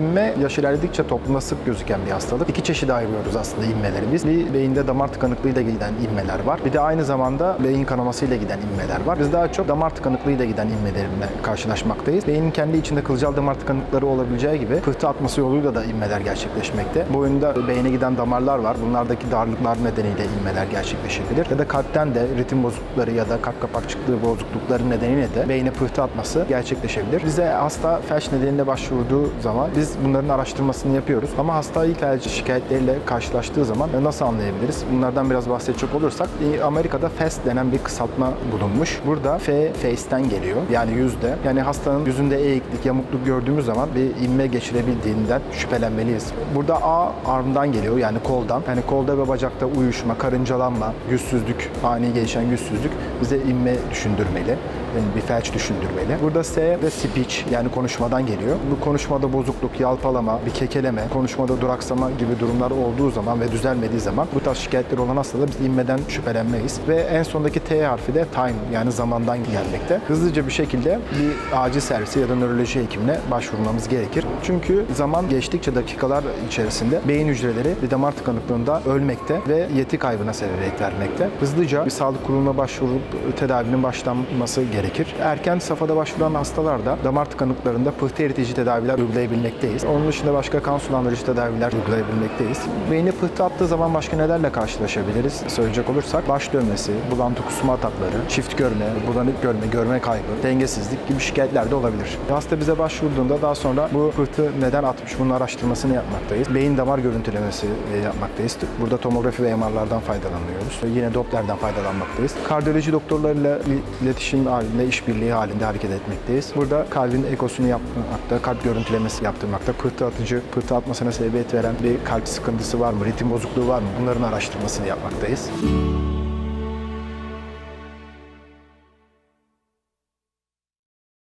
inme yaş ilerledikçe toplumda sık gözüken bir hastalık. İki çeşide ayırıyoruz aslında inmeleri biz. Bir beyinde damar tıkanıklığıyla giden inmeler var. Bir de aynı zamanda beyin kanamasıyla giden inmeler var. Biz daha çok damar tıkanıklığıyla giden inmelerimle karşılaşmaktayız. Beynin kendi içinde kılcal damar tıkanıkları olabileceği gibi pıhtı atması yoluyla da inmeler gerçekleşmekte. Boyunda beyne giden damarlar var. Bunlardaki darlıklar nedeniyle inmeler gerçekleşebilir. Ya da kalpten de ritim bozuklukları ya da kalp kapakçıklığı bozuklukları nedeniyle de beyne pıhtı atması gerçekleşebilir. Bize hasta felç nedeniyle başvurduğu zaman biz bunların araştırmasını yapıyoruz. Ama hasta ilk felç şikayetleriyle karşılaştığı zaman nasıl anlayabiliriz? Bunlardan biraz bahsedecek olursak e, Amerika'da FAST denen bir kısaltma bulunmuş. Burada F face'ten geliyor. Yani yüzde. Yani hastanın yüzünde eğiklik, yamukluk gördüğümüz zaman bir inme geçirebildiğinden şüphelenmeliyiz. Burada A armdan geliyor yani koldan. Yani kolda ve bacakta uyuşma, karıncalanma, güçsüzlük, ani gelişen güçsüzlük bize inme düşündürmeli. Yani bir felç düşündürmeli. Burada S ve speech yani konuşmadan geliyor. Bu konuşmada bozukluk, yalpalama, bir kekeleme, konuşmada duraksama gibi durumlar olduğu zaman ve düzelmediği zaman bu tarz şikayetleri olan hastada biz inmeden şüphelenmeyiz. Ve en sondaki T harfi de time yani zamandan gelmekte. Hızlıca bir şekilde bir acil servisi ya da nöroloji hekimine başvurmamız gerekir. Çünkü zaman geçtikçe dakikalar içerisinde beyin hücreleri damar tıkanıklığında ölmekte ve yeti kaybına sebebiyet vermekte. Hızlıca bir sağlık kuruluna başvurup tedavinin başlanması gerekir. Erken safhada başvuran hastalarda damar tıkanıklarında pıhtı eritici tedaviler uygulayabilmekteyiz. Onun dışında başka kan sulandırıcı tedaviler uygulayabilmekteyiz. Beyni pıhtı attığı zaman başka nelerle karşılaşabiliriz söyleyecek olursak baş dönmesi, bulantı kusma atakları, çift görme, bulanık görme, görme kaybı, dengesizlik gibi şikayetler de olabilir. Hasta bize başvurduğunda daha sonra bu pıhtı neden atmış bunun araştırmasını yapmaktayız. Beyin damar görüntülemesi e, yapmaktayız. Burada tomografi ve MR'lardan faydalanıyoruz. Yine Doppler'den faydalanmaktayız. Kardiyoloji doktorlarıyla iletişim halinde, işbirliği halinde hareket etmekteyiz. Burada kalbin ekosunu yapmakta, kalp görüntülemesi yaptırmakta, pıhtı atıcı, pıhtı atmasına sebebiyet veren bir kalp sıkıntısı var mı, ritim bozukluğu var mı bunların araştırmasını yapmaktayız.